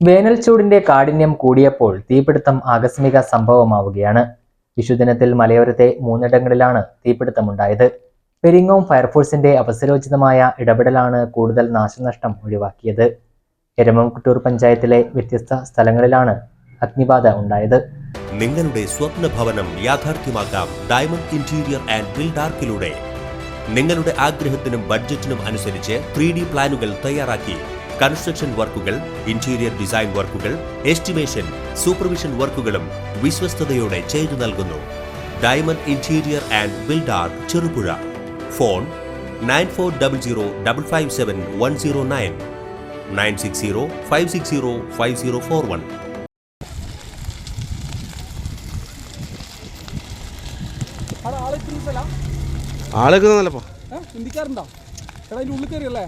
വേനൽ ചൂടിന്റെ കാഠിന്യം കൂടിയപ്പോൾ തീപിടുത്തം ആകസ്മിക സംഭവമാവുകയാണ്. വിഷുദിനത്തിൽ മലയോരത്തെ മൂന്നിടങ്ങളിലാണ് തീപിടുത്തമുണ്ടായത്. പെരിങ്ങോം ഫയർഫോഴ്സിന്റെ അവസരോചിതമായ ഇടപെടലാണ് കൂടുതൽ നാശനഷ്ടം ഒഴിവാക്കിയത്. എരമംകുട്ടൂർ പഞ്ചായത്തിലെ വ്യത്യസ്ത സ്ഥലങ്ങളിലാണ് അഗ്നിബാധ ഉണ്ടായത്. നിങ്ങളുടെ സ്വപ്ന ഭവനം യാഥാർത്ഥ്യമാക്കാം ഡയമണ്ട് ഇന്റീരിയർ ആൻഡ് ബിൽഡാർക്കിലൂടെ നിങ്ങളുടെ ആഗ്രഹത്തിനും ബഡ്ജറ്റിനും അനുസരിച്ച് ത്രീ പ്ലാനുകൾ തയ്യാറാക്കി കൺസ്ട്രക്ഷൻ വർക്കുകൾ ഇന്റീരിയർ ഡിസൈൻ വർക്കുകൾ എസ്റ്റിമേഷൻ സൂപ്പർവിഷൻ വർക്കുകളും വിശ്വസ്തയോടെ ചെയ്തു നൽകുന്നു. Diamond interior and builder Cherupuzha. Phone nine four double zero double five seven one zero nine. Nine six zero five six zero five zero four one. ആളെ ആളൊക്കെ നല്ലപ്പോ ചിന്തിക്കാറുണ്ടോ എടാ അതിന്റെ ഉള്ളിൽ കയറിയല്ലേ?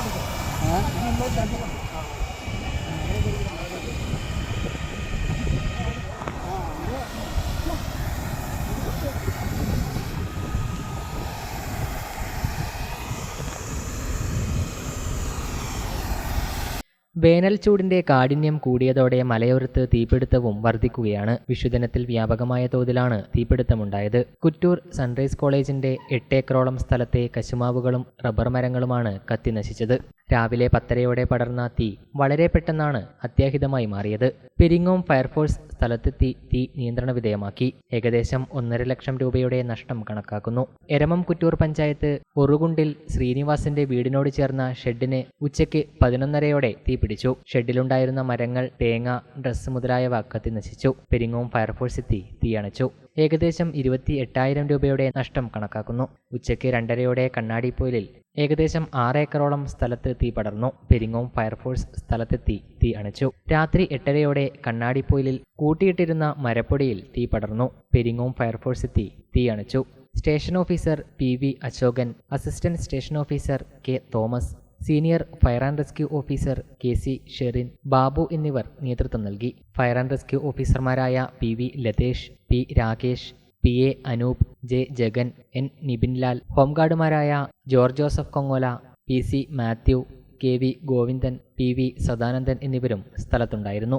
啊你没 ചൂടിന്റെ കാഠിന്യം കൂടിയതോടെ മലയോരത്ത് തീപിടുത്തവും വർദ്ധിക്കുകയാണ് വിഷുദിനത്തിൽ വ്യാപകമായ തോതിലാണ് തീപിടുത്തമുണ്ടായത്. കുറ്റൂർ സൺറൈസ് കോളേജിന്റെ എട്ടേക്കറോളം സ്ഥലത്തെ കശുമാവുകളും റബ്ബർ മരങ്ങളുമാണ് കത്തിനശിച്ചത് രാവിലെ പത്തരയോടെ പടർന്ന തീ വളരെ പെട്ടെന്നാണ് അത്യാഹിതമായി മാറിയത്. പെരിങ്ങോം ഫയർഫോഴ്സ് സ്ഥലത്തെത്തി തീ നിയന്ത്രണ വിധേയമാക്കി. ഏകദേശം ഒന്നര ലക്ഷം രൂപയുടെ നഷ്ടം കണക്കാക്കുന്നു. എരമം കുറ്റൂർ പഞ്ചായത്ത് ഒറുകുണ്ടിൽ ശ്രീനിവാസിന്റെ വീടിനോട് ചേർന്ന ഷെഡിന് ഉച്ചയ്ക്ക് പതിനൊന്നരയോടെ തീ പിടിച്ചു. ഷെഡിലുണ്ടായിരുന്ന മരങ്ങൾ തേങ്ങ ഡ്രസ്സ് മുതലായവ കത്തി നശിച്ചു പെരിങ്ങോം ഫയർഫോഴ്സ് എത്തി തീയണച്ചു ഏകദേശം ഇരുപത്തി എട്ടായിരം രൂപയുടെ നഷ്ടം കണക്കാക്കുന്നു. ഉച്ചയ്ക്ക് രണ്ടരയോടെ കണ്ണാടിപ്പൊയിലിൽ ഏകദേശം ആറ് ഏക്കറോളം സ്ഥലത്ത് തീ പടർന്നു. പെരിങ്ങോം ഫയർഫോഴ്സ് സ്ഥലത്തെത്തി തീ അണച്ചു. രാത്രി എട്ടരയോടെ കണ്ണാടിപ്പൊയിലിൽ കൂട്ടിയിട്ടിരുന്ന മരപ്പൊടിയിൽ തീ പടർന്നു. പെരിങ്ങോം ഫയർഫോഴ്സ് എത്തി തീ അണച്ചു. Station officer P V Ashokan assistant station officer K Thomas senior fire and rescue officer K C Sherin Babu എന്നിവർ നേതൃത്വം നൽകി. ഫയർ ആൻഡ് റെസ്ക്യൂ ഓഫീസർമാരായ P V Lathesh P Rakesh P A Anoop J Jagan N Nibinlal ഹോംഗാർഡുമാരായ George Joseph Kongola P C Mathew K V Govindan P V Sadanandan എന്നിവരും സ്ഥലത്തുണ്ടായിരുന്നു.